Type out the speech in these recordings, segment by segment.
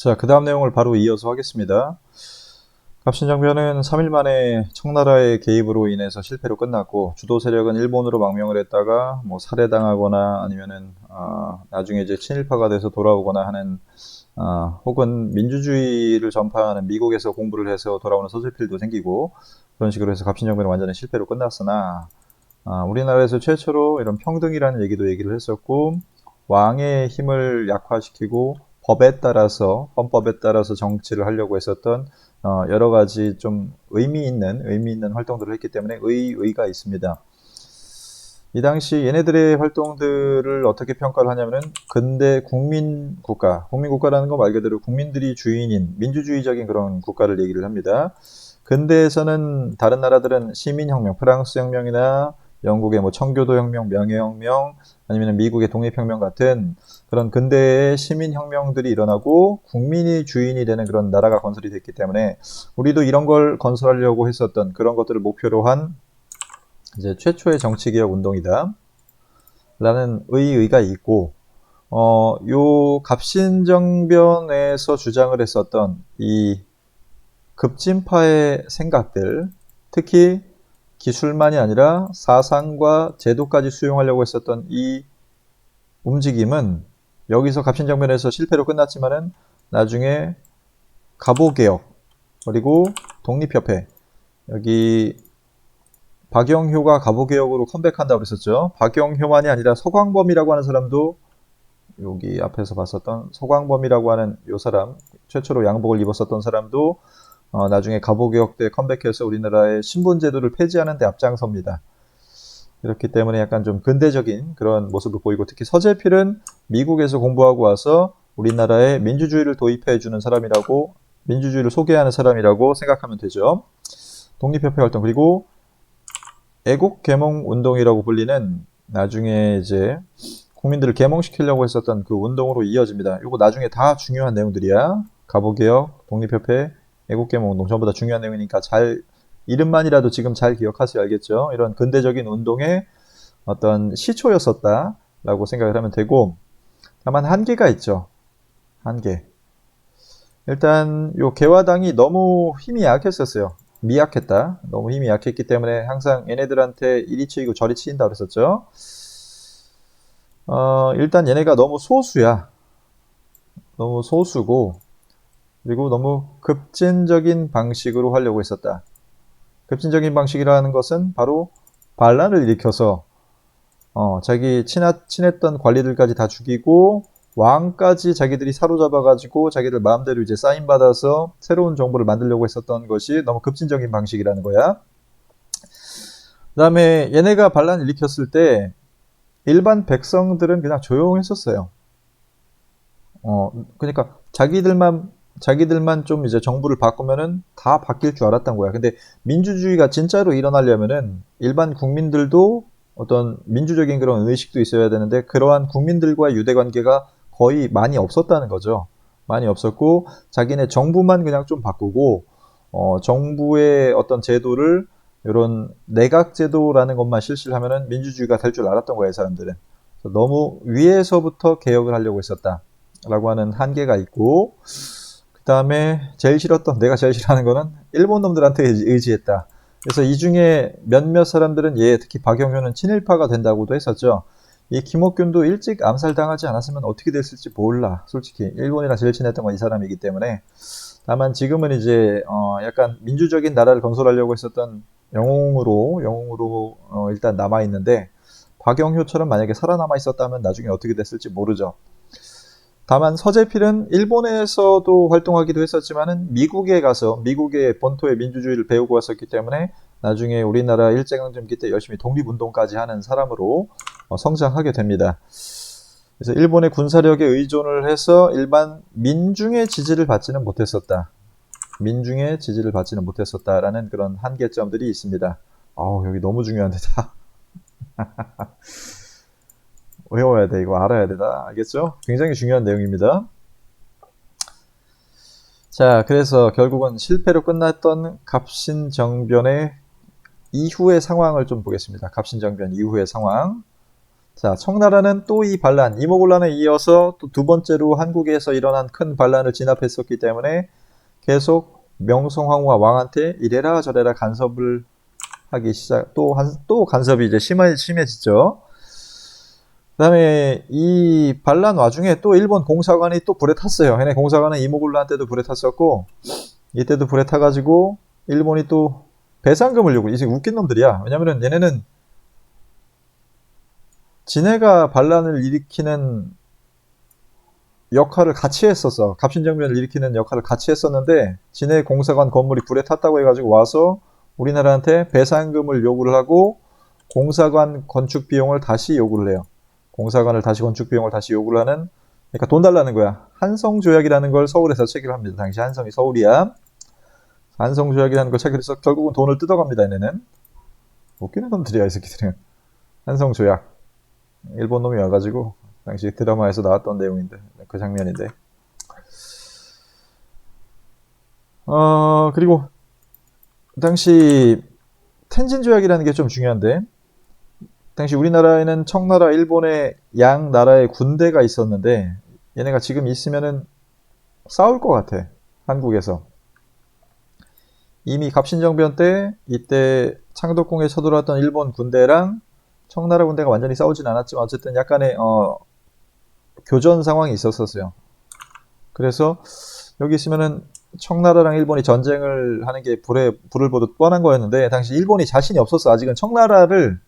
자, 그 다음 내용을 바로 이어서 하겠습니다. 갑신정변은 3일 만에 청나라의 개입으로 인해서 실패로 끝났고 주도 세력은 일본으로 망명을 했다가 뭐 살해당하거나 아니면은 아, 나중에 이제 친일파가 돼서 돌아오거나 하는 아, 혹은 민주주의를 전파하는 미국에서 공부를 해서 돌아오는 서슬필도 생기고 그런 식으로 해서 갑신정변은 완전히 실패로 끝났으나 아, 우리나라에서 최초로 이런 평등이라는 얘기도 얘기를 했었고 왕의 힘을 약화시키고 법에 따라서 헌법에 따라서 정치를 하려고 했었던 어, 여러 가지 좀 의미 있는 의미 있는 활동들을 했기 때문에 의의가 있습니다. 이 당시 얘네들의 활동들을 어떻게 평가를 하냐면은 근대 국민 국가, 국민 국가라는 거 말 그대로 국민들이 주인인 민주주의적인 그런 국가를 얘기를 합니다. 근대에서는 다른 나라들은 시민혁명, 프랑스 혁명이나 영국의 뭐 청교도 혁명, 명예혁명, 아니면 미국의 독립혁명 같은 그런 근대의 시민 혁명들이 일어나고 국민이 주인이 되는 그런 나라가 건설이 됐기 때문에 우리도 이런 걸 건설하려고 했었던 그런 것들을 목표로 한 이제 최초의 정치개혁 운동이다. 라는 의의가 있고, 어, 요 갑신정변에서 주장을 했었던 이 급진파의 생각들, 특히 기술만이 아니라 사상과 제도까지 수용하려고 했었던 이 움직임은 여기서 갑신정변에서 실패로 끝났지만은 나중에 가보개혁 그리고 독립협회 여기 박영효가 가보개혁으로 컴백한다고 그랬었죠. 박영효만이 아니라 서광범이라고 하는 사람도 여기 앞에서 봤었던 서광범이라고 하는 요 사람 최초로 양복을 입었었던 사람도 어, 나중에 가보개혁 때 컴백해서 우리나라의 신분제도를 폐지하는 데 앞장섭니다. 그렇기 때문에 약간 좀 근대적인 그런 모습을 보이고 특히 서재필은 미국에서 공부하고 와서 우리나라에 민주주의를 도입해 주는 사람이라고 민주주의를 소개하는 사람이라고 생각하면 되죠. 독립협회 활동 그리고 애국 계몽 운동이라고 불리는 나중에 이제 국민들을 계몽시키려고 했었던 그 운동으로 이어집니다. 이거 나중에 다 중요한 내용들이야. 가보개혁, 독립협회, 애국계몽 운동 전부 다 중요한 내용이니까 잘 이름만이라도 지금 잘 기억하셔야 알겠죠. 이런 근대적인 운동의 어떤 시초였었다라고 생각을 하면 되고 다만 한계가 있죠. 한계. 일단 요 개화당이 너무 힘이 약했었어요. 미약했다. 너무 힘이 약했기 때문에 항상 얘네들한테 이리 치이고 저리 치인다 그랬었죠. 어, 일단 얘네가 너무 소수야. 너무 소수고 그리고 너무 급진적인 방식으로 하려고 했었다. 급진적인 방식이라는 것은 바로 반란을 일으켜서 어, 자기 친하, 친했던 관리들까지 다 죽이고 왕까지 자기들이 사로잡아가지고 자기들 마음대로 이제 사인받아서 새로운 정부를 만들려고 했었던 것이 너무 급진적인 방식이라는 거야. 그 다음에 얘네가 반란을 일으켰을 때 일반 백성들은 그냥 조용했었어요. 어, 그러니까 자기들만 자기들만 좀 이제 정부를 바꾸면은 다 바뀔 줄 알았던 거야. 근데 민주주의가 진짜로 일어나려면은 일반 국민들도 어떤 민주적인 그런 의식도 있어야 되는데 그러한 국민들과의 유대 관계가 거의 많이 없었다는 거죠. 많이 없었고 자기네 정부만 그냥 좀 바꾸고 어, 정부의 어떤 제도를 이런 내각 제도라는 것만 실시를 하면은 민주주의가 될 줄 알았던 거예요, 사람들은. 너무 위에서부터 개혁을 하려고 했었다라고 하는 한계가 있고 그 다음에 제일 싫었던 내가 제일 싫어하는 거는 일본 놈들한테 의지했다. 그래서 이 중에 몇몇 사람들은 얘 특히 박영효는 친일파가 된다고도 했었죠. 이 김옥균도 일찍 암살당하지 않았으면 어떻게 됐을지 몰라. 솔직히 일본이랑 제일 친했던 건 이 사람이기 때문에. 다만 지금은 이제 어 약간 민주적인 나라를 건설하려고 했었던 영웅으로 영웅으로 어 일단 남아 있는데 박영효처럼 만약에 살아남아 있었다면 나중에 어떻게 됐을지 모르죠. 다만 서재필은 일본에서도 활동하기도 했었지만은 미국에 가서 미국의 본토의 민주주의를 배우고 왔었기 때문에 나중에 우리나라 일제강점기 때 열심히 독립운동까지 하는 사람으로 어, 성장하게 됩니다. 그래서 일본의 군사력에 의존을 해서 일반 민중의 지지를 받지는 못했었다. 민중의 지지를 받지는 못했었다라는 그런 한계점들이 있습니다. 아우 여기 너무 중요한데 다. 외워야 돼. 이거 알아야 되다. 알겠죠? 굉장히 중요한 내용입니다. 자, 그래서 결국은 실패로 끝났던 갑신정변의 이후의 상황을 좀 보겠습니다. 갑신정변 이후의 상황. 자, 청나라는 또 이 반란, 이모군란에 이어서 또 두 번째로 한국에서 일어난 큰 반란을 진압했었기 때문에 계속 명성황후와 왕한테 이래라 저래라 간섭을 하기 시작, 또, 한, 또 간섭이 이제 심해, 심해지죠. 그 다음에 이 반란 와중에 또 일본 공사관이 또 불에 탔어요. 얘네 공사관은 이모군란 때도 불에 탔었고, 이때도 불에 타가지고 일본이 또 배상금을 요구, 이제 웃긴 놈들이야. 왜냐면은 얘네는 지네가 반란을 일으키는 역할을 같이 했었어. 갑신정변을 일으키는 역할을 같이 했었는데, 지네 공사관 건물이 불에 탔다고 해가지고 와서 우리나라한테 배상금을 요구를 하고, 공사관 건축 비용을 다시 요구를 해요. 공사관을 다시 건축 비용을 다시 요구를 하는, 그러니까 돈 달라는 거야. 한성 조약이라는 걸 서울에서 체결합니다. 당시 한성이 서울이야. 한성 조약이라는 걸 체결해서 결국은 돈을 뜯어갑니다, 얘네는. 웃기는 놈들이야, 이 새끼들은. 한성 조약. 일본 놈이 와가지고 당시 드라마에서 나왔던 내용인데 그 장면인데 어 그리고 당시 텐진 조약이라는 게 좀 중요한데 당시 우리나라에는 청나라 일본의 양 나라의 군대가 있었는데 얘네가 지금 있으면은 싸울 것 같아 한국에서 이미 갑신정변 때 이때 창덕궁에 쳐들어왔던 일본 군대랑 청나라 군대가 완전히 싸우진 않았지만 어쨌든 약간의 어, 교전 상황이 있었었어요. 그래서 여기 있으면은 청나라랑 일본이 전쟁을 하는 게 불에 불을 보듯 뻔한 거였는데 당시 일본이 자신이 없었어. 아직은 청나라를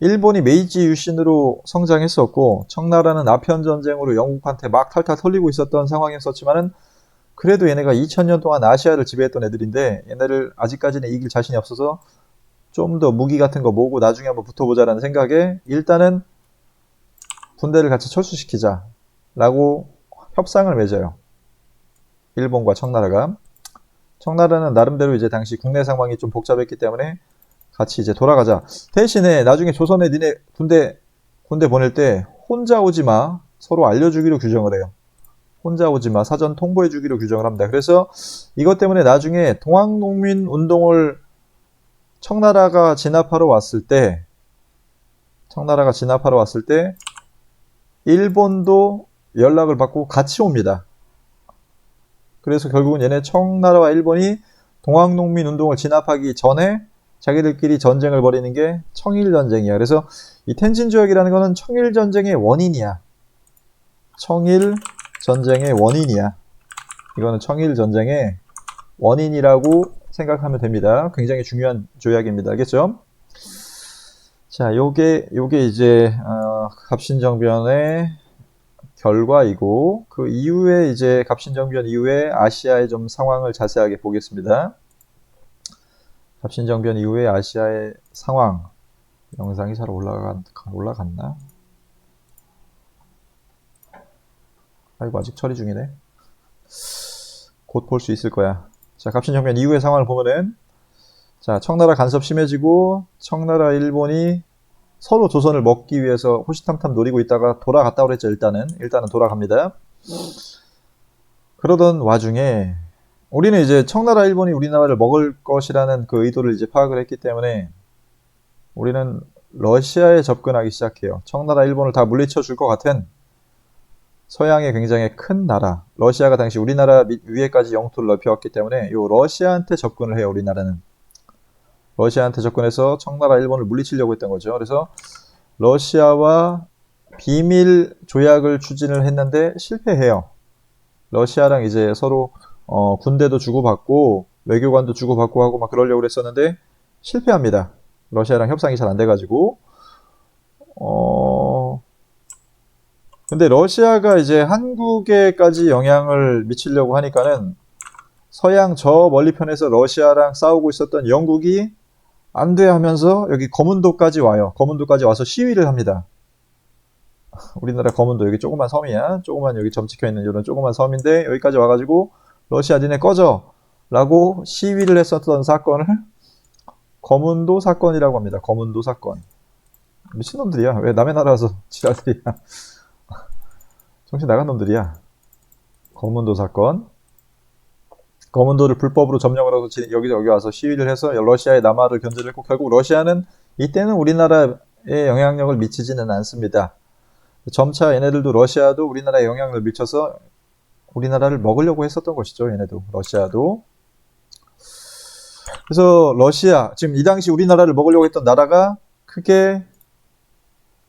일본이 메이지 유신으로 성장했었고 청나라는 아편 전쟁으로 영국한테 막 탈탈 털리고 있었던 상황이었었지만은 그래도 얘네가 2000년 동안 아시아를 지배했던 애들인데 얘네를 아직까지는 이길 자신이 없어서 좀 더 무기 같은 거 모으고 나중에 한번 붙어보자라는 생각에 일단은 군대를 같이 철수시키자 라고 협상을 맺어요. 일본과 청나라가. 청나라는 나름대로 이제 당시 국내 상황이 좀 복잡했기 때문에 같이 이제 돌아가자. 대신에 나중에 조선에 니네 군대, 군대 보낼 때 혼자 오지 마. 서로 알려주기로 규정을 해요. 혼자 오지 마. 사전 통보해주기로 규정을 합니다. 그래서 이것 때문에 나중에 동학농민 운동을 청나라가 진압하러 왔을 때, 청나라가 진압하러 왔을 때, 일본도 연락을 받고 같이 옵니다. 그래서 결국은 얘네 청나라와 일본이 동학농민 운동을 진압하기 전에 자기들끼리 전쟁을 벌이는 게 청일 전쟁이야. 그래서 이 텐진 조약이라는 거는 청일 전쟁의 원인이야. 청일 전쟁의 원인이야. 이거는 청일 전쟁의 원인이라고 생각하면 됩니다. 굉장히 중요한 조약입니다. 알겠죠? 자, 요게, 요게 이제, 어, 갑신정변의 결과이고, 그 이후에 이제 갑신정변 이후에 아시아의 좀 상황을 자세하게 보겠습니다. 갑신정변 이후에 아시아의 상황. 영상이 잘 올라간, 올라갔나? 아이고, 아직 처리 중이네. 곧 볼 수 있을 거야. 자, 갑신정변 이후의 상황을 보면은, 자, 청나라 간섭 심해지고, 청나라 일본이 서로 조선을 먹기 위해서 호시탐탐 노리고 있다가 돌아갔다 그랬죠, 일단은. 일단은 돌아갑니다. 그러던 와중에, 우리는 이제 청나라 일본이 우리나라를 먹을 것이라는 그 의도를 이제 파악을 했기 때문에, 우리는 러시아에 접근하기 시작해요. 청나라 일본을 다 물리쳐 줄 것 같은 서양의 굉장히 큰 나라, 러시아가 당시 우리나라 위에까지 영토를 넓혀왔기 때문에 요 러시아한테 접근을 해요, 우리나라는. 러시아한테 접근해서 청나라 일본을 물리치려고 했던 거죠. 그래서 러시아와 비밀 조약을 추진을 했는데 실패해요. 러시아랑 이제 서로 어, 군대도 주고받고 외교관도 주고받고 하고 막 그러려고 그랬었는데 실패합니다. 러시아랑 협상이 잘 안 돼가지고 어 근데 러시아가 이제 한국에까지 영향을 미치려고 하니까는 서양 저 멀리 편에서 러시아랑 싸우고 있었던 영국이 안 돼 하면서 여기 거문도까지 와요. 거문도까지 와서 시위를 합니다. 우리나라 거문도 여기 조그만 섬이야. 조그만 여기 점 찍혀 있는 이런 조그만 섬인데 여기까지 와가지고 러시아 니네 꺼져 라고 시위를 했었던 사건을 거문도 사건이라고 합니다. 거문도 사건. 미친놈들이야. 왜 남의 나라 와서 지랄들이야. 정신 나간 놈들이야. 거문도 사건. 거문도를 불법으로 점령을 하고 여기 여기 와서 시위를 해서 러시아의 남하를 견제를 했고 결국 러시아는 이때는 우리나라 영향력을 미치지는 않습니다. 점차 얘네들도 러시아도 우리나라에 영향을 미쳐서 우리나라를 먹으려고 했었던 것이죠. 얘네도 러시아도. 그래서 러시아 지금 이 당시 우리나라를 먹으려고 했던 나라가 크게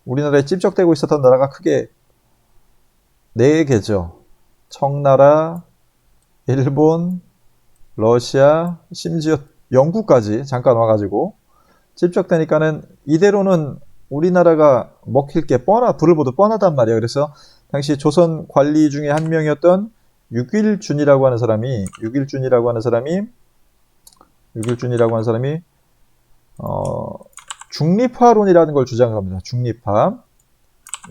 우리나라에 찝적대고 있었던 나라가 크게 네 개죠. 청나라, 일본, 러시아, 심지어 영국까지 잠깐 와가지고 찝적대니까는 이대로는 우리나라가 먹힐 게 뻔하, 불을 보도 뻔하단 말이에요. 그래서 당시 조선 관리 중에 한 명이었던 육일준이라고 하는 사람이, 육일준이라고 하는 사람이, 육일준이라고 하는 사람이, 어, 중립화론이라는 걸 주장합니다. 중립화.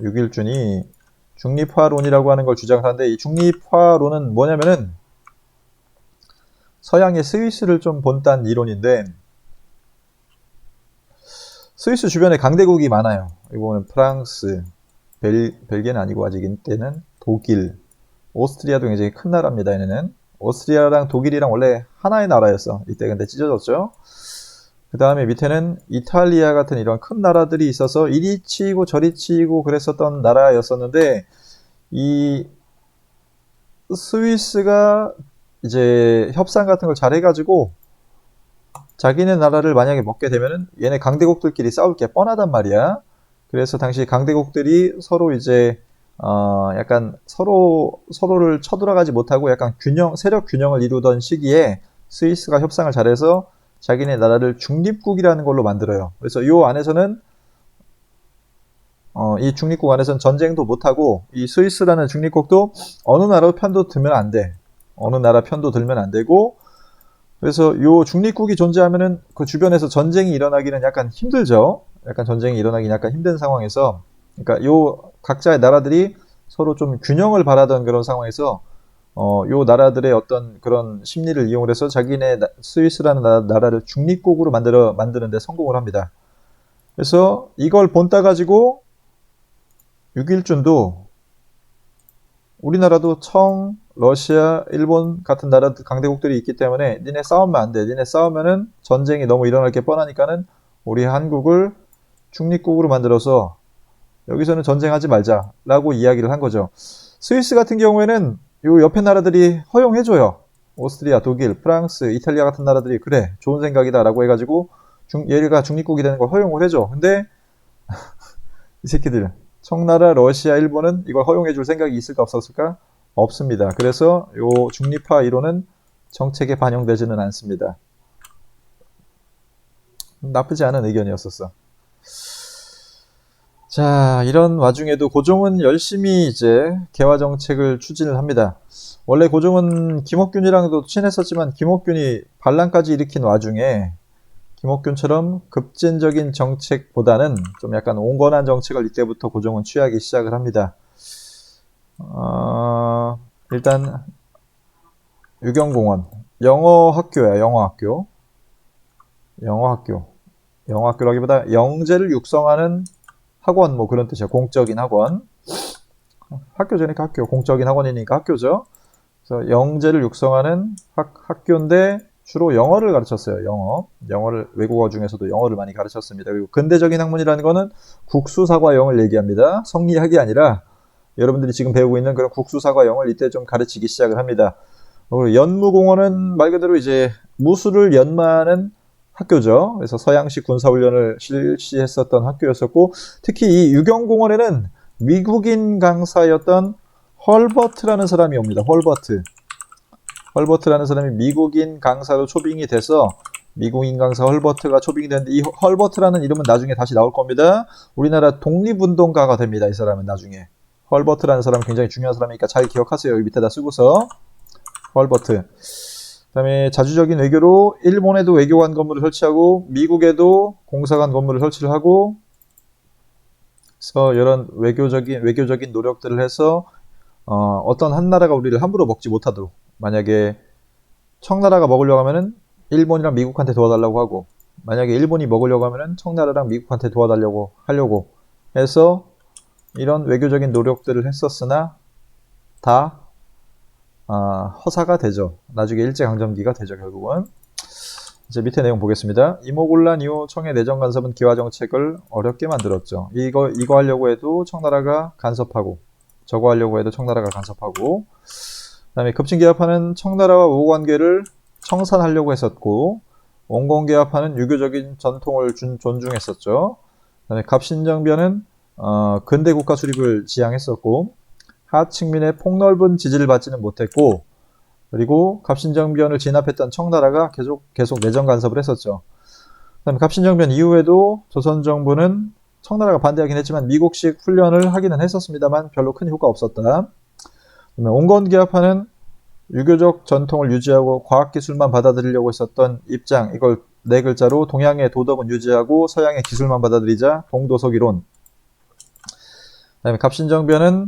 육일준이 중립화론이라고 하는 걸 주장하는데 이 중립화론은 뭐냐면은 서양의 스위스를 좀 본딴 이론인데 스위스 주변에 강대국이 많아요. 이거는 프랑스, 벨, 벨기에는 아니고 아직 이때는 독일, 오스트리아도 굉장히 큰 나라입니다. 얘네는 오스트리아랑 독일이랑 원래 하나의 나라였어. 이때 근데 찢어졌죠. 그 다음에 밑에는 이탈리아 같은 이런 큰 나라들이 있어서 이리 치이고 저리 치이고 그랬었던 나라였었는데 이 스위스가 이제 협상 같은 걸 잘 해가지고 자기네 나라를 만약에 먹게 되면은 얘네 강대국들끼리 싸울 게 뻔하단 말이야. 그래서 당시 강대국들이 서로 이제 어 약간 서로 서로를 쳐들어가지 못하고 약간 균형 세력 균형을 이루던 시기에 스위스가 협상을 잘해서 자기네 나라를 중립국이라는 걸로 만들어요. 그래서 이 안에서는 어, 이 중립국 안에서는 전쟁도 못하고 이 스위스라는 중립국도 어느 나라 편도 들면 안 돼. 어느 나라 편도 들면 안 되고 그래서 요 중립국이 존재하면은 그 주변에서 전쟁이 일어나기는 약간 힘들죠. 약간 전쟁이 일어나기 약간 힘든 상황에서 그러니까 요 각자의 나라들이 서로 좀 균형을 바라던 그런 상황에서 어, 요 나라들의 어떤 그런 심리를 이용해서 자기네 스위스라는 나라, 를 중립국으로 만들어 만드는데 성공을 합니다. 그래서 이걸 본따 가지고 6일준도 우리나라도 청, 러시아, 일본 같은 나라 강대국들이 있기 때문에 니네 싸우면 안 돼. 니네 싸우면은 전쟁이 너무 일어날 게 뻔하니까는 우리 한국을 중립국으로 만들어서 여기서는 전쟁하지 말자라고 이야기를 한 거죠. 스위스 같은 경우에는 요 옆에 나라들이 허용해줘요. 오스트리아, 독일, 프랑스, 이탈리아 같은 나라들이 그래 좋은 생각이다라고 해가지고 중, 얘가 중립국이 되는 걸 허용을 해줘. 근데 이 새끼들 청나라, 러시아, 일본은 이걸 허용해줄 생각이 있을까 없었을까? 없습니다. 그래서 요 중립화 이론은 정책에 반영되지는 않습니다. 나쁘지 않은 의견이었었어. 자, 이런 와중에도 고종은 열심히 이제 개화 정책을 추진을 합니다. 원래 고종은 김옥균이랑도 친했었지만 김옥균이 반란까지 일으킨 와중에 김옥균처럼 급진적인 정책보다는 좀 약간 온건한 정책을 이때부터 고종은 취하기 시작을 합니다. 어, 일단 유경공원 영어 학교야 영어 학교 영어 학교 영어 학교라기보다 영재를 육성하는 학원 뭐 그런 뜻이야. 공적인 학원. 학교전니까 학교, 공적인 학원이니까 학교죠. 그래서 영재를 육성하는 학, 학교인데 주로 영어를 가르쳤어요. 영어. 영어를 외국어 중에서도 영어를 많이 가르쳤습니다. 그리고 근대적인 학문이라는 거는 국수사과 영을 얘기합니다. 성리학이 아니라 여러분들이 지금 배우고 있는 그런 국수사과 영을 이때 좀 가르치기 시작을 합니다. 연무공원은 말 그대로 이제 무술을 연마하는 학교죠. 그래서 서양식 군사훈련을 실시했었던 학교였었고 특히 이 유경공원에는 미국인 강사였던 헐버트라는 사람이 옵니다. 헐버트. 헐버트라는 사람이 미국인 강사로 초빙이 돼서 미국인 강사 헐버트가 초빙이 되는데 이 헐버트라는 이름은 나중에 다시 나올 겁니다. 우리나라 독립운동가가 됩니다. 이 사람은 나중에. 헐버트라는 사람은 굉장히 중요한 사람이니까 잘 기억하세요. 여기 밑에다 쓰고서 헐버트. 그다음에 자주적인 외교로 일본에도 외교관 건물을 설치하고 미국에도 공사관 건물을 설치를 하고 그래서 이런 외교적인 외교적인 노력들을 해서 어, 어떤 한 나라가 우리를 함부로 먹지 못하도록 만약에 청나라가 먹으려고 하면은 일본이랑 미국한테 도와달라고 하고 만약에 일본이 먹으려고 하면은 청나라랑 미국한테 도와달라고 하려고 해서 이런 외교적인 노력들을 했었으나 다 어, 허사가 되죠. 나중에 일제강점기가 되죠, 결국은. 이제 밑에 내용 보겠습니다. 이모곤란 이후 청의 내정 간섭은 기화 정책을 어렵게 만들었죠. 이거 이거 하려고 해도 청나라가 간섭하고 저거 하려고 해도 청나라가 간섭하고 그다음에 급진개합파는 청나라와 우호 관계를 청산하려고 했었고 원공개합파는 유교적인 전통을 준- 존중했었죠. 그다음에 갑신정변은 어, 근대 국가 수립을 지향했었고 하층민의 폭넓은 지지를 받지는 못했고 그리고 갑신정변을 진압했던 청나라가 계속 계속 내정 간섭을 했었죠. 그다음에 갑신정변 이후에도 조선 정부는 청나라가 반대하긴 했지만 미국식 훈련을 하기는 했었습니다만 별로 큰 효과 없었다. 그다음에 온건기합파는 유교적 전통을 유지하고 과학기술만 받아들이려고 했었던 입장 이걸 네 글자로 동양의 도덕은 유지하고 서양의 기술만 받아들이자 동도서기론 그다음에 갑신정변은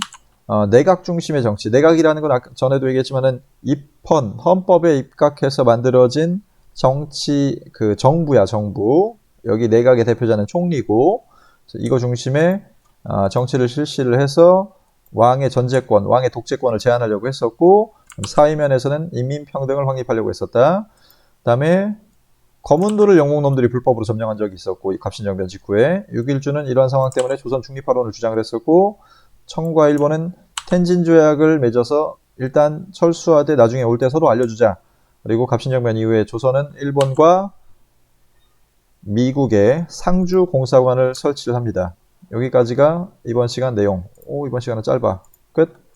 어, 내각 중심의 정치. 내각이라는 건 아까 전에도 얘기했지만은 입헌 헌법에 입각해서 만들어진 정치 그 정부야 정부. 여기 내각의 대표자는 총리고 이거 중심의 어, 정치를 실시를 해서 왕의 전제권 왕의 독재권을 제한하려고 했었고 사회면에서는 인민평등을 확립하려고 했었다. 그다음에 거문도를 영국놈들이 불법으로 점령한 적이 있었고 이 갑신정변 직후에. 6일주는 이러한 상황 때문에 조선 중립화론을 주장을 했었고 청과 일본은 텐진 조약을 맺어서 일단 철수하되 나중에 올 때 서로 알려주자. 그리고 갑신정변 이후에 조선은 일본과 미국의 상주 공사관을 설치를 합니다. 여기까지가 이번 시간 내용. 오 이번 시간은 짧아. 끝.